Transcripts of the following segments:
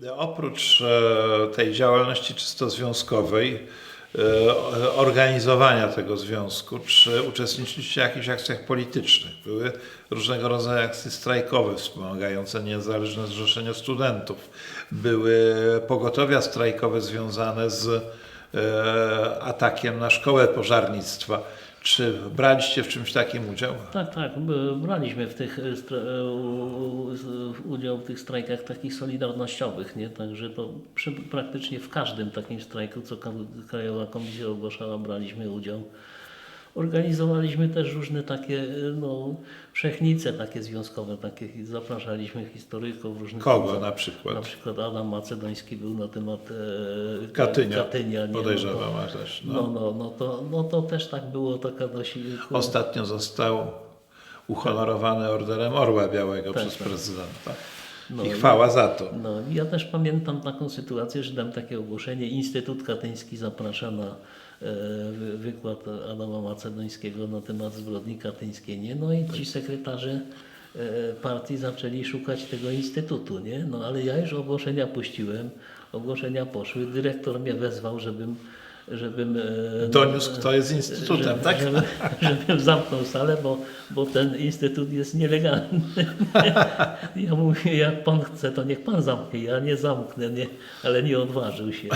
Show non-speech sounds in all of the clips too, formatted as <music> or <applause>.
Czy oprócz e, tej działalności czysto związkowej, e, organizowania tego związku, czy uczestniczyliście w jakichś akcjach politycznych? Były różnego rodzaju akcje strajkowe wspomagające niezależne zrzeszenie studentów. Były pogotowia strajkowe związane z e, atakiem na szkołę pożarnictwa. Czy braliście w czymś takim udział? Tak, tak. Braliśmy w tych, e, e, udział w tych strajkach takich solidarnościowych, nie? Także to przy, praktycznie w każdym takim strajku, co Krajowa Komisja ogłaszała, braliśmy udział. Organizowaliśmy też różne takie e, no, wszechnice takie związkowe, takie zapraszaliśmy historyków różnych. Kogo na przykład? Na przykład Adam Macedoński był na temat e, Katynia, Katynia nie? podejrzewam, No, a też. to, No. no, no, no, to, no to też tak było, taka dość... Ostatnio został uhonorowany Orderem Orła Białego Tak, przez tak. prezydenta. No I chwała za to. No, ja też pamiętam taką sytuację, że dam takie ogłoszenie. Instytut Katyński zaprasza na e, wykład Adama Macedońskiego na temat zbrodni katyńskiej. Nie? No i ci sekretarze e, partii zaczęli szukać tego instytutu, nie? No ale ja już ogłoszenia puściłem, ogłoszenia poszły. Dyrektor mnie wezwał, żebym żebym e, Doniósł, kto jest instytutem, żeby, tak? Żeby, żebym zamknął salę, bo, bo ten instytut jest nielegalny. <laughs> Ja mówię, jak pan chce, to niech pan zamknie. Ja nie zamknę, nie, ale nie odważył się.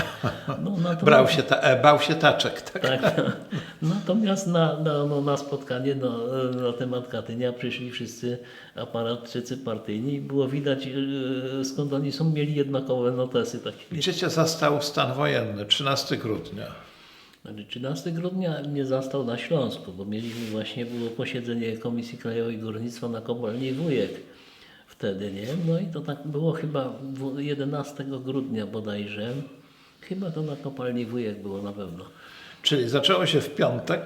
No, Brał się ta, e, bał się taczek, tak? tak. Natomiast na, na, no, na spotkanie no, na temat Katynia przyszli wszyscy aparatczycy partyjni i było widać e, skąd oni są, mieli jednakowe notesy. Takie. Gdzie zastał stan wojenny? 13 grudnia. Znaczy 13 grudnia mnie zastał na Śląsku, bo mieliśmy właśnie, było posiedzenie Komisji Krajowej Górnictwa na kopalni Wujek wtedy, nie? No i to tak było chyba dwu- 11 grudnia bodajże. Chyba to na kopalni Wujek było na pewno. Czyli zaczęło się w piątek,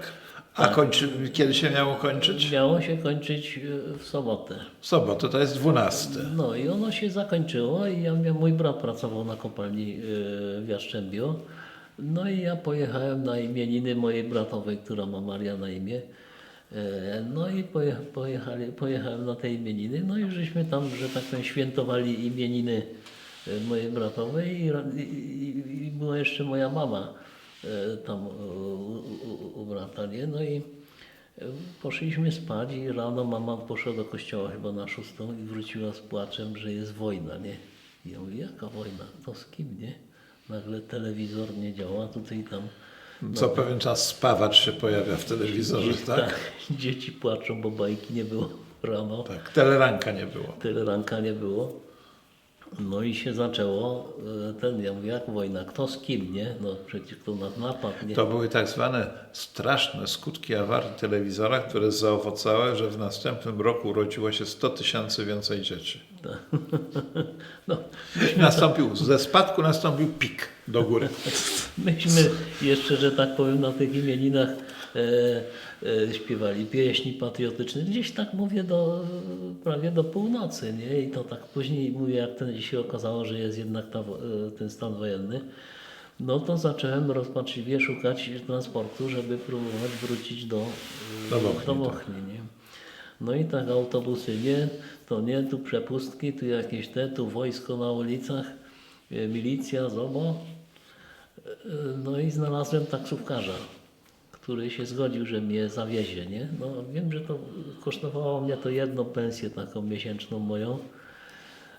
a Tak. kończy, kiedy się miało kończyć? Miało się kończyć e, w sobotę. W sobotę, to jest 12. No i ono się zakończyło i ja, mój brat pracował na kopalni yy, w Jastrzębiu. No i ja pojechałem na imieniny mojej bratowej, która ma Maria na imię. E, No i poje, pojechali, pojechałem na te imieniny, no i żeśmy tam, że tak powiem, świętowali imieniny e, mojej bratowej i, i, i, była jeszcze moja mama e, tam u, u, u brata, nie? No i poszliśmy spać i rano mama poszła do kościoła chyba na szóstą i wróciła z płaczem, że jest wojna, nie? I ja mówię, jaka wojna? To z kim, nie? Nagle telewizor nie działa, tutaj tam. Co pewien czas spawacz się pojawia w telewizorze, <laughs> tak? Dzieci płaczą, bo bajki nie było <laughs> rano. Tak. Teleranka nie było. Tyle ranka nie było. No i się zaczęło e, ten, ja mówię, jak wojna, kto z kim, nie? No przecież kto nas napadł, nie? To były tak zwane straszne skutki awarii telewizora, które zaowocały, że w następnym roku urodziło się 100 tysięcy więcej dzieci. <laughs> No, Nastąpił, ze spadku nastąpił pik do góry. <laughs> myśmy jeszcze, że tak powiem, na tych imieninach e, e, śpiewali pieśni patriotyczne. Gdzieś tak mówię do, prawie do północy, nie? I to tak później mówię, jak ten, się okazało, że jest jednak ta, e, ten stan wojenny. No to zacząłem rozpaczliwie szukać transportu, żeby próbować wrócić do, e, Do Bochni, do tak. Bochni nie? No i tak autobusy nie, to nie, tu przepustki, tu jakieś te, tu wojsko na ulicach, e, milicja, ZOMO. E, No i znalazłem taksówkarza, który się zgodził, że mnie zawiezie, nie? No wiem, że to kosztowało mnie to jedną pensję taką miesięczną moją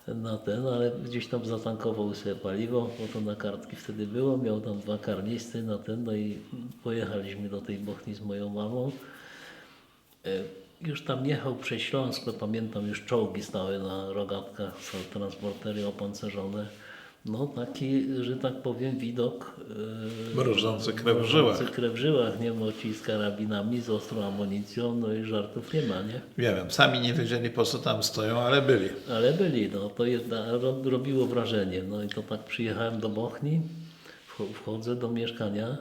na ten, ale gdzieś tam zatankował sobie paliwo, bo to na kartki wtedy było, miał tam dwa karnisty na ten, no i pojechaliśmy do tej Bochni z moją mamą. Już tam jechał przez Śląsk, bo pamiętam już czołgi stały na rogatkach, są transportery opancerzone. No taki, że tak powiem, widok... e, Mrożący krew w żyłach. krew w żyłach, nie? Bo ci z karabinami, z ostrą amunicją, no i żartów nie ma, nie? Nie wiem, sami nie wiedzieli po co tam stoją, ale byli. Ale byli, no to jedna, ro, robiło wrażenie. No i to tak przyjechałem do Bochni, wcho- wchodzę do mieszkania,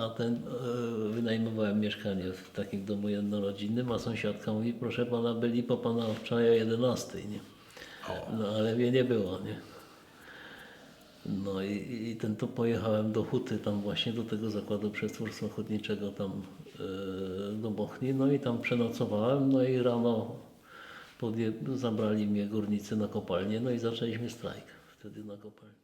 a ten, e, wynajmowałem mieszkanie w takim domu jednorodzinnym, a sąsiadka mówi, proszę pana, byli po pana wczoraj o 11, nie? No ale mnie nie było, nie? No i, i ten to pojechałem do Huty, tam właśnie do tego zakładu przetwórstwa hutniczego tam e, do Bochni, no i tam przenocowałem, no i rano podje- zabrali mnie górnicy na kopalnię, no i zaczęliśmy strajk wtedy na kopalni.